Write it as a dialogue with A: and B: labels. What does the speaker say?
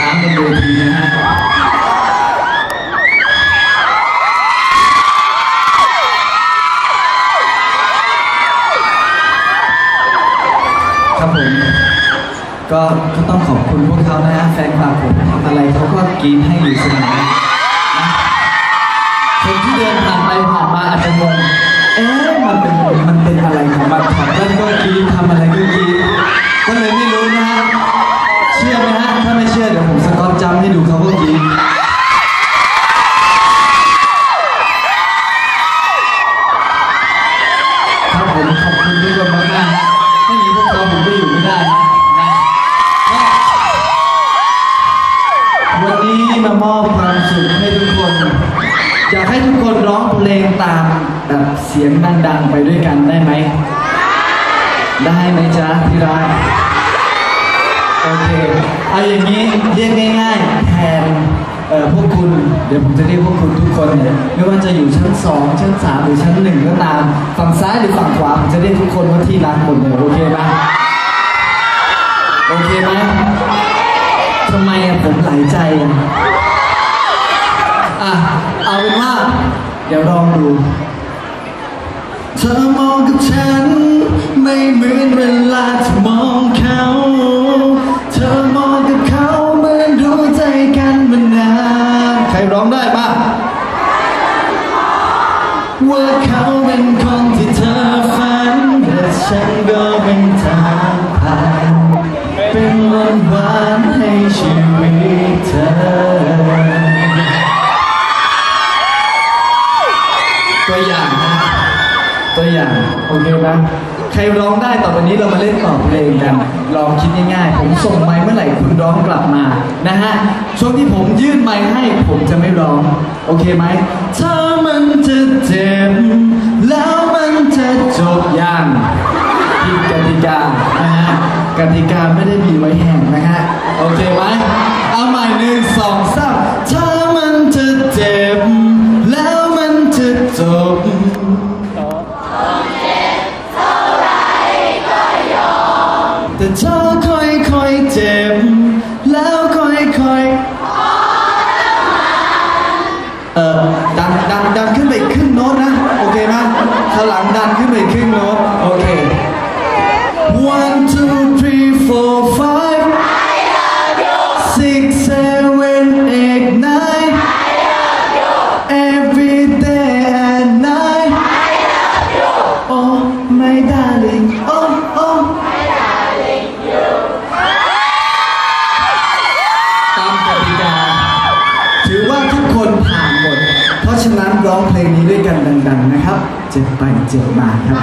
A: น้ำบนเวทีนะฮะครับผมก็ก็ต้องขอบคุณพวกเขานะฮะแฟนคลับผมทำอะไรเขาก็กินให้อยู่เสมอนะคนที่เดินผ่านไปผ่านมาอาจจะงง มอบความสุขให้ทุกคนอยากให้ทุกคนร้องเพลงตามแบบเสียงดังๆไปด้วยกันได้ไหม ได้ไหมจ๊ะที่รักโอเคเอาอย่างนี้เรียกง่ายๆแทนเอ่อพวกคุณ เดี๋ยวผมจะเรียกพวกคุณทุกคนเนี่ยไม่ว่าจะอยู่ชั้นสองชั้นสามหรือชั้นหนึ่งก็ตาม ฝั่งซ้ายหรือฝั่งขวาผมจะเรียกทุกคนว่าที่รักหมดเลยโอเคไหมโอเคไหมทำไมอะผมหลายใจอะ อะเอาเป็นว่า เดี๋ยวลองดู เธอมองกับฉัน ไม่เหมือนเวลาที่มองเขา เธอมองกับเขาเหมือนรู้ใจกันมานานใครร้องได้บ้างว่าเขาเป็นคนที่เธอฝันและฉันก็เป็นทางผ่าน ตัวอย่างนะ ตัวอย่าง โอเคไหมใครร้องได้ต่อไปนี้เรามาเล่นต่อเพลงกัน ลองคิดง่ายๆ ผมส่งไมค์เมื่อไหร่คุณร้องกลับมานะฮะ ช่วงที่ผมยื่นไมค์ให้ผมจะไม่ร้อง โอเคไหมถ้ามันจะเจ็บแล้วมันจะจบอย่างผิดกติกานะฮะกติกาไม่ได้มีไว้แห่งนะฮะ โอเคไหมเอาใหม่หนึ่งสอง จะจบแต่เธอค่อยค่อยเจ็บ แล้วค่อยค่อยๆเออดันดันดันขึ้นไปอีกครึ่งโน้ตนะ โอเคไหมข้างหลังดันขึ้นไปอีกครึ่งโน้ต โอเค one two เพลงนี้ด้วยกันดังๆนะครับ เจ็บไปเจ็บมาครับ